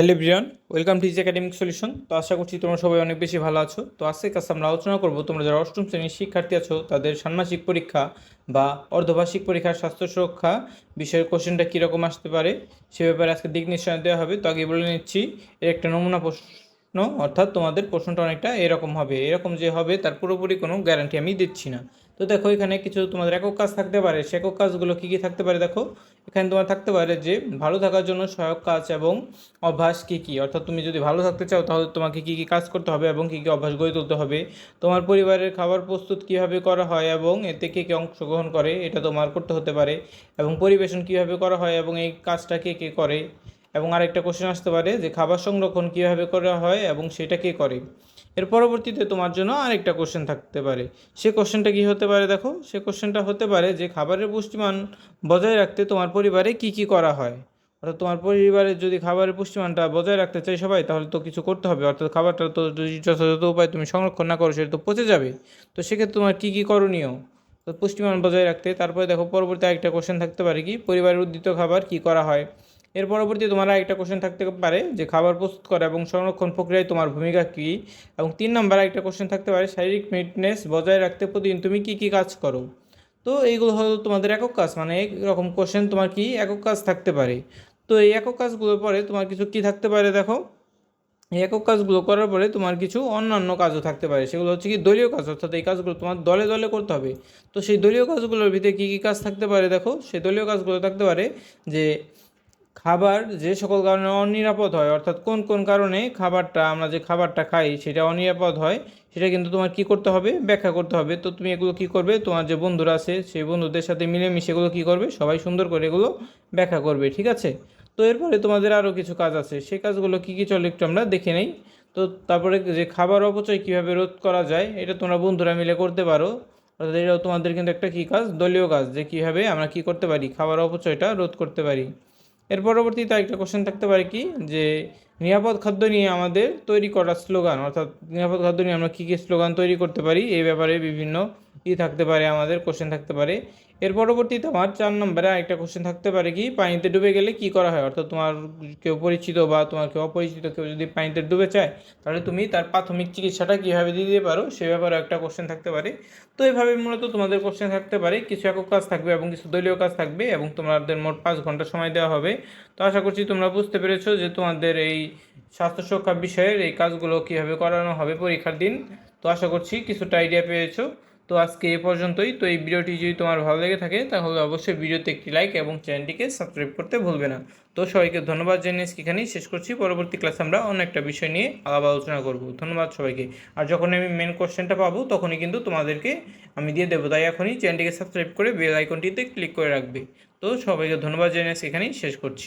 Hello Brian welcome to is academic solution তো আশা করছি তোমরা সবাই অনেক বেশি ভালো আছো। তো আজকের কাছে আমরা আলোচনা করব, তোমরা যারা অষ্টম শ্রেণির শিক্ষার্থী আছো, তাদের ষান্মাসিক পরীক্ষা বা অর্ধবার্ষিক পরীক্ষার স্বাস্থ্য সুরক্ষা বিষয়ের কোশ্চেনটা কীরকম আসতে পারে, সে ব্যাপারে আজকে দিক নির্দেশনা দেওয়া হবে। তো আগে বলে নিচ্ছি, এর একটা নমুনা প্রশ্ন, অর্থাৎ তোমাদের প্রশ্নটা অনেকটা এরকম হবে। এরকম যে হবে, তার পুরোপুরি কোনো গ্যারান্টি আমি দিচ্ছি না। তো দেখো, এখানে কিছু তোমাদের একক কাজ থাকতে পারে। সে একক কাজগুলো কী কী থাকতে পারে দেখো? এখানে তোমার থাকতে পারে যে, ভালো থাকার জন্য সহায়ক কাজ এবং অভ্যাস কী কী? অর্থাৎ তুমি যদি ভালো থাকতে চাও, তাহলে তোমাকে কী কী কাজ করতে হবে এবং কী কী অভ্যাস গড়ে তুলতে হবে? তোমার পরিবারের খাবার প্রস্তুত কীভাবে করা হয় এবং এতে কে কে অংশগ্রহণ করে, এটা তোমার করতে হতে পারে। এবং পরিবেশন কীভাবে করা হয় এবং এই কাজটা কে কে করে? এবং আরেকটা কোশ্চেন আসতে পারে যে খাবার সংরক্ষণ কীভাবে করা হয় এবং সেটা কে করে? এর পরবর্তীতে তোমার জন্য আরেকটা কোশ্চেন থাকতে পারে। সে কোশ্চেনটা কী হতে পারে দেখো? সে কোশ্চেনটা হতে পারে যে খাবারের পুষ্টিমান বজায় রাখতে তোমার পরিবারে কি কি করা হয়? অর্থাৎ তোমার পরিবারের যদি খাবারের পুষ্টিমানটা বজায় রাখতে চাই সবাই, তাহলে তো কিছু করতে হবে। অর্থাৎ খাবারটা তো যদি যথাযথ উপায় তুমি সংরক্ষণ না করো, সেটা তো পচে যাবে। তো সেক্ষেত্রে তোমার কী কী করণীয়? তো পুষ্টিমান বজায় রাখতে। তারপরে দেখো, পরবর্তী আরেকটা কোশ্চেন থাকতে পারে কি? পরিবারের উদ্দিত খাবার কি করা হয়? এর পরবর্তী তোমার একটা কোশ্চেন থাকতে পারে, যে খাবার প্রস্তুত করা এবং সংরক্ষণ প্রক্রিয়ায় তোমার ভূমিকা কী? এবং তিন নম্বর একটা কোশ্চেন থাকতে পারে, শারীরিক ফিটনেস বজায় রাখতে প্রতিদিন তুমি কী কী কাজ করো? তো এইগুলো হলো তোমাদের একক কাজ মানে এরকম কোশ্চেন তোমার কি একক কাজ থাকতে পারে? তো এই একক কাজগুলোর পরে তোমার কিছু কি থাকতে পারে দেখো? এই একক কাজগুলো করার পরে তোমার কিছু অন্যান্য কাজও থাকতে পারে, সেগুলো হচ্ছে কি দলীয় কাজ, অর্থাৎ এই কাজগুলো তোমার দলে দলে করতে হবে। তো সেই দলীয় কাজগুলোর ভিতরে কী কী কাজ থাকতে পারে দেখো? সেই দলীয় কাজগুলো থাকতে পারে যে খাবার যে সকল কারণে অনিরাপদ হয়, অর্থাৎ কোন কোন কারণে খাবারটা, আমরা যে খাবারটা খাই সেটা অনিরাপদ হয়, সেটা কিন্তু তোমার কি করতে হবে? ব্যাখ্যা করতে হবে। তো তুমি এগুলো কি করবে? তোমার যে বন্ধুরা আছে, সেই বন্ধুদের সাথে মিলেমিশে এগুলো কী করবে? সবাই সুন্দর করে এগুলো ব্যাখ্যা করবে, ঠিক আছে? তো এরপরে তোমাদের আরও কিছু কাজ আছে। সেই কাজগুলো কী কী চলে একটু আমরা দেখে নেই। তো তারপরে যে খাবার অপচয় কীভাবে রোধ করা যায়, এটা তোমরা বন্ধুরা মিলে করতে পারো। অর্থাৎ এটাও তোমাদের কিন্তু একটা কী কাজ? দলীয় কাজ যে কীভাবে আমরা কী করতে পারি? খাবার অপচয়টা রোধ করতে পারি। এর পরবর্তীতে একটা কোশ্চেন থাকতে পারে কি? যে নিরাপদ খাদ্য নিয়ে আমাদের তৈরি করা স্লোগান, অর্থাৎ নিরাপদ খাদ্য নিয়ে আমরা কী কী স্লোগান তৈরি করতে পারি, এই ব্যাপারে বিভিন্ন ই থাকতে পারে, আমাদের কোশ্চেন থাকতে পারে। এর পরবর্তীতে আমার চার নম্বরে আরেকটা কোশ্চেন থাকতে পারে কি, পানিতে ডুবে গেলে কি করা হয়? অর্থাৎ তোমার কেউ পরিচিত বা তোমার কেউ অপরিচিত কেউ যদি পানিতে ডুবে চায় তাহলে তুমি তার প্রাথমিক চিকিৎসাটা কীভাবে দিতে পারো, সে ব্যাপারে একটা কোশ্চেন থাকতে পারে। তো এইভাবে মূলত তোমাদের কোশ্চেন থাকতে পারে, কিছু একক কাজ থাকবে এবং কিছু দলীয় কাজ থাকবে এবং তোমাদের মোট পাঁচ ঘণ্টা সময় দেওয়া হবে। তো আশা করছি তোমরা বুঝতে পেরেছ যে তোমাদের এই স্বাস্থ্য সুরক্ষা বিষয়ের এই কাজগুলো কীভাবে করানো হবে পরীক্ষার দিন। তো আশা করছি কিছুটা আইডিয়া পেয়েছ। তো আজকে এ পর্যন্তই। তো এই ভিডিওটি যদি তোমার ভালো লেগে থাকে, তাহলে অবশ্যই ভিডিওতে একটি লাইক এবং চ্যানেলটিকে সাবস্ক্রাইব করতে ভুলবে না। তো সবাইকে ধন্যবাদ জানিয়ে এখানেই শেষ করছি। পরবর্তী ক্লাসে আমরা অন্য একটা বিষয় নিয়ে আলাপ আলোচনা করব। ধন্যবাদ সবাইকে। আর যখন আমি মেন কোশ্চেনটা পাবো, তখনই কিন্তু তোমাদেরকে আমি দিয়ে দেবো। তাই এখনই চ্যানেলটিকে সাবস্ক্রাইব করে বেল আইকনটিতে ক্লিক করে রাখবে। তো সবাইকে ধন্যবাদ জানিয়ে এখানেই শেষ করছি।